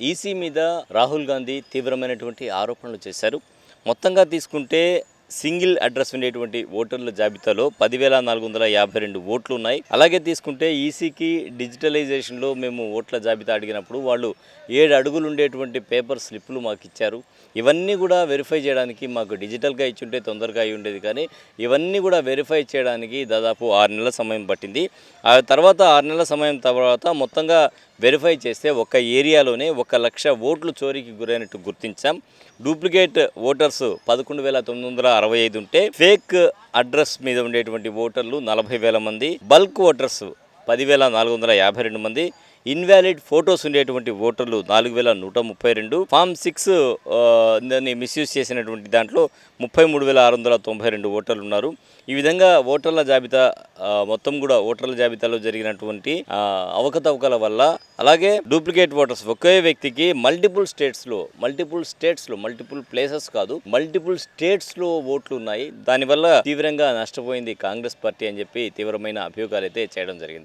EC మీద రాహుల్ గాంధీ తీవ్రమైనటువంటి ఆరోపణలు చేశారు. మొత్తంగా తీసుకుంటే సింగిల్ అడ్రస్ ఉండేటువంటి ఓటర్ల జాబితాలో పదివేల నాలుగు వందల యాభై రెండు ఓట్లు ఉన్నాయి. అలాగే తీసుకుంటే ఈసీకి డిజిటలైజేషన్లో మేము ఓట్ల జాబితా అడిగినప్పుడు వాళ్ళు ఏడు అడుగులు ఉండేటువంటి పేపర్ స్లిప్లు మాకు ఇచ్చారు. ఇవన్నీ కూడా వెరిఫై చేయడానికి మాకు డిజిటల్గా ఇచ్చుంటే తొందరగా అయి ఉండేది కానీ ఇవన్నీ కూడా వెరిఫై చేయడానికి దాదాపు ఆరు నెలల సమయం పట్టింది. ఆ తర్వాత ఆరు నెలల సమయం తర్వాత మొత్తంగా వెరిఫై చేస్తే ఒక ఏరియాలోనే ఒక లక్ష ఓట్లు చోరీకి గురైనట్టు గుర్తించాం. డూప్లికేట్ ఓటర్స్ పదకొండు వేల తొమ్మిది వందల అరవై ఐదు ఉంటే ఫేక్ అడ్రస్ మీద ఉండేటువంటి ఓటర్లు నలభై వేల మంది బల్క్ ఓటర్స్ పదివేల నాలుగు వందల యాభై రెండు మంది ఇన్వాలిడ్ ఫొటోస్ ఉండేటువంటి ఓటర్లు నాలుగు వేల నూట ముప్పై రెండు ఫామ్ సిక్స్ దాన్ని మిస్యూజ్ చేసినటువంటి దాంట్లో ముప్పై మూడు వేల ఆరు వందల తొంభై రెండు ఓటర్లు ఉన్నారు. ఈ విధంగా ఓటర్ల జాబితా మొత్తం కూడా ఓటర్ల జాబితాలో జరిగినటువంటి అవకతవకల వల్ల అలాగే డూప్లికేట్ ఓటర్స్ ఒకే వ్యక్తికి మల్టిపుల్ స్టేట్స్లో మల్టిపుల్ స్టేట్స్లో మల్టిపుల్ ప్లేసెస్ కాదు మల్టిపుల్ స్టేట్స్లో ఓట్లు ఉన్నాయి దానివల్ల తీవ్రంగా నష్టపోయింది కాంగ్రెస్ పార్టీ అని చెప్పి తీవ్రమైన అభియోగాలు అయితే చేయడం జరిగింది.